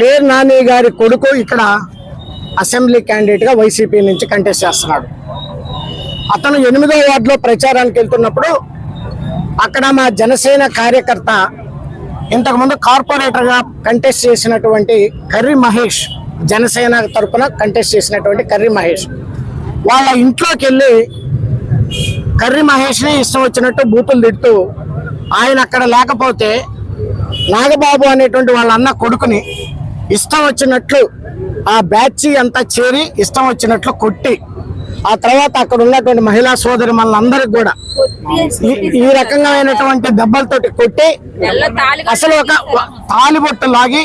పేరు నాని గారి కొడుకు ఇక్కడ అసెంబ్లీ క్యాండిడేట్గా వైసీపీ నుంచి కంటెస్ట్ చేస్తున్నాడు. అతను ఎనిమిదో వార్డులో ప్రచారానికి వెళ్తున్నప్పుడు అక్కడ మా జనసేన కార్యకర్త ఇంతకుముందు కార్పొరేటర్గా కంటెస్ట్ చేసినటువంటి కర్రీ మహేష్ జనసేన తరఫున కంటెస్ట్ చేసినటువంటి కర్రీ మహేష్. వాళ్ళ ఇంట్లోకి వెళ్ళి కర్రీ మహేష్ని ఇష్టం వచ్చినట్టు బూతులు తిడుతూ ఆయన అక్కడ లేకపోతే నాగబాబు అనేటువంటి వాళ్ళ అన్న కొడుకుని ఇష్టం వచ్చినట్లు ఆ బ్యాచ్ అంతా చేరి ఇష్టం వచ్చినట్లు కొట్టి ఆ తర్వాత అక్కడ ఉన్నటువంటి మహిళా సోదరి మనందరికి కూడా ఈ- ఈ రకంగామైనటువంటి దెబ్బలతోటి కొట్టి అసలు ఒక తాలిబొట్టు లాగి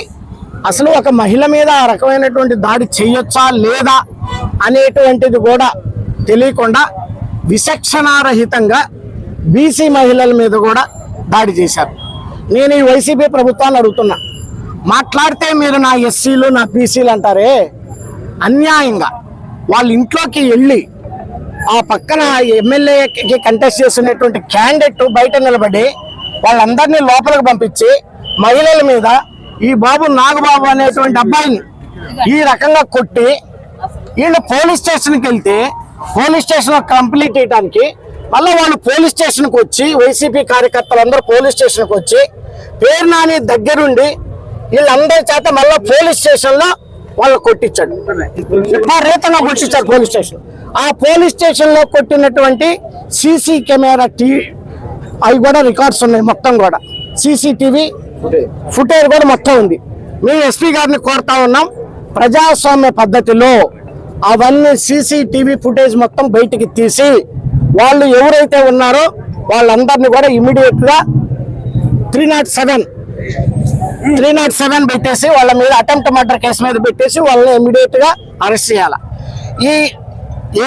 అసలు ఒక మహిళ మీద ఆ రకమైనటువంటి దాడి చేయొచ్చా లేదా అనేటువంటిది కూడా తెలియకుండా విచక్షణారహితంగా బీసీ మహిళల మీద కూడా దాడి చేశారు. నేను ఈ వైసీపీ ప్రభుత్వాన్ని అడుగుతున్నా. మాట్లాడితే మీరు నా ఎస్సీలు నా బీసీలు అంటారే? అన్యాయంగా. వాళ్ళ ఇంట్లోకి వెళ్ళి ఆ పక్కన ఎమ్మెల్యేకి కంటెస్ట్ చేస్తున్నటువంటి క్యాండిడేట్ బయట నిలబడి వాళ్ళందరినీ లోపలికి పంపించి మహిళల మీద ఈ బాబు నాగబాబు అనేటువంటి అబ్బాయిని ఈ రకంగా కొట్టి వీళ్ళు పోలీస్ స్టేషన్కి వెళ్తే పోలీస్ స్టేషన్ కంప్లీట్ చేయడానికి మళ్ళీ వాళ్ళు పోలీస్ స్టేషన్కి వచ్చి వైసీపీ కార్యకర్తలందరూ పోలీస్ స్టేషన్కి వచ్చి పేరు నాని దగ్గరుండి వీళ్ళందరి చేత మళ్ళీ పోలీస్ స్టేషన్లో వాళ్ళు కొట్టించాడు. మా రీతంగా పోలీస్ స్టేషన్. ఆ పోలీస్ స్టేషన్లో కొట్టినటువంటి సీసీ కెమెరా టీ అవి కూడా రికార్డ్స్ ఉన్నాయి మొత్తం కూడా. సీసీటీవీ ఫుటేజ్ కూడా మొత్తం ఉంది. మేము ఎస్పీ గారిని కోరుతా ఉన్నాం ప్రజాస్వామ్య పద్ధతిలో అవన్నీ సీసీటీవీ ఫుటేజ్ మొత్తం బయటికి తీసి వాళ్ళు ఎవరైతే ఉన్నారో వాళ్ళందరినీ కూడా ఇమీడియట్గా three nought seven three nought seven పెట్టేసి వాళ్ళ మీద అటెంప్ట్ మర్డర్ కేసు మీద పెట్టేసి వాళ్ళని ఇమీడియట్గా అరెస్ట్ చేయాలి. ఈ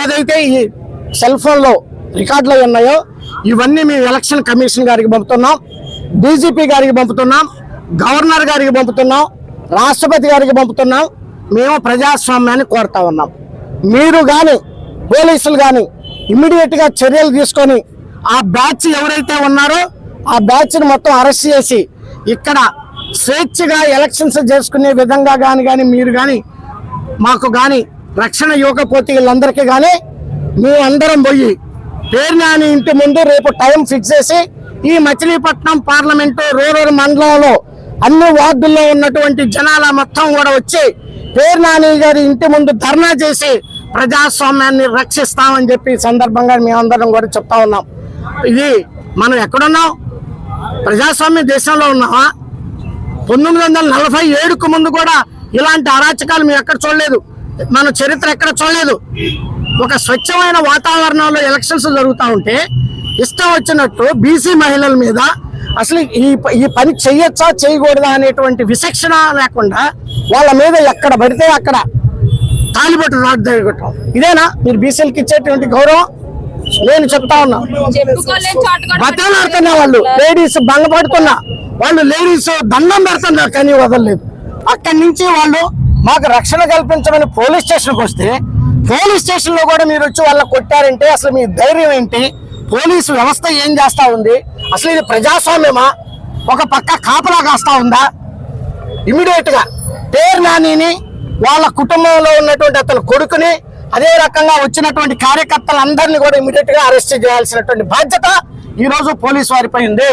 ఏదైతే ఈ సెల్ ఫోన్లో రికార్డులు ఉన్నాయో ఇవన్నీ మేము ఎలక్షన్ కమిషన్ గారికి పంపుతున్నాం డీజీపీ గారికి పంపుతున్నాం గవర్నర్ గారికి పంపుతున్నాం రాష్ట్రపతి గారికి పంపుతున్నాం. మేము ప్రజాస్వామ్యాన్ని కోరుతా ఉన్నాం. మీరు కానీ పోలీసులు కానీ ఇమ్మీడియట్గా చర్యలు తీసుకొని ఆ బ్యాచ్ ఎవరైతే ఉన్నారో ఆ బ్యాచ్ని మొత్తం అరెస్ట్ చేసి ఇక్కడ స్వేచ్ఛగా ఎలక్షన్స్ చేసుకునే విధంగా కానీ కానీ మీరు కానీ మాకు కానీ రక్షణ ఇవ్వకపోతే వీళ్ళందరికీ కానీ మీ అందరం పోయి పేర్నాని ఇంటి ముందు రేపు టైం ఫిక్స్ చేసి ఈ మచిలీపట్నం పార్లమెంటు రూరల్ మండలంలో అన్ని వార్డుల్లో ఉన్నటువంటి జనాల మొత్తం కూడా వచ్చి పేర్నాని గారి ఇంటి ముందు ధర్నా చేసి ప్రజాస్వామ్యాన్ని రక్షిస్తామని చెప్పి సందర్భంగా మేమందరం కూడా చెప్తా ఉన్నాం. ఇది మనం ఎక్కడున్నాం? ప్రజాస్వామ్య దేశంలో ఉన్నామా పంతొమ్మిది వందల నలభై ఏడుకు ముందు కూడా ఇలాంటి అరాచకాలు మేము ఎక్కడ చూడలేదు. మన చరిత్ర ఎక్కడ చూడలేదు. ఒక స్వచ్ఛమైన వాతావరణంలో ఎలక్షన్స్ జరుగుతూ ఉంటే ఇష్టం వచ్చినట్టు బీసీ మహిళల మీద అసలు ఈ ప- ఈ పని చేయొచ్చా చేయకూడదా అనేటువంటి విశక్షణ లేకుండా వాళ్ళ మీద ఎక్కడ పడితే అక్కడ తాలిబట్టు రాడ్ జరగటం ఇదేనా? మీరు బీసీలకు ఇచ్చేటువంటి గౌరవం? నేను చెప్తా ఉన్నా. చెప్పుకోలేని వాళ్ళు లేడీస్ భంగపడుతున్నా వాళ్ళు లేడీస్ దండం పెడుతున్నారు కానీ వదలలేదు. అక్కడి నుంచి వాళ్ళు మాకు రక్షణ కల్పించమని పోలీస్ స్టేషన్కి వస్తే పోలీస్ స్టేషన్లో కూడా మీరు వచ్చి వాళ్ళ కొట్టారంటే అసలు మీ ధైర్యం ఏంటి? పోలీసు వ్యవస్థ ఏం చేస్తా ఉంది? అసలు ఇది ప్రజాస్వామ్యమా? ఒక పక్క కాపలా కాస్తా ఉందా? ఇమీడియట్గా పేరు నానిని వాళ్ళ కుటుంబంలో ఉన్నటువంటి అతని కొడుకుని అదే రకంగా వచ్చినటువంటి కార్యకర్తలందరినీ కూడా ఇమీడియట్గా అరెస్ట్ చేయాల్సినటువంటి బాధ్యత ఈరోజు పోలీసు వారిపై ఉంది.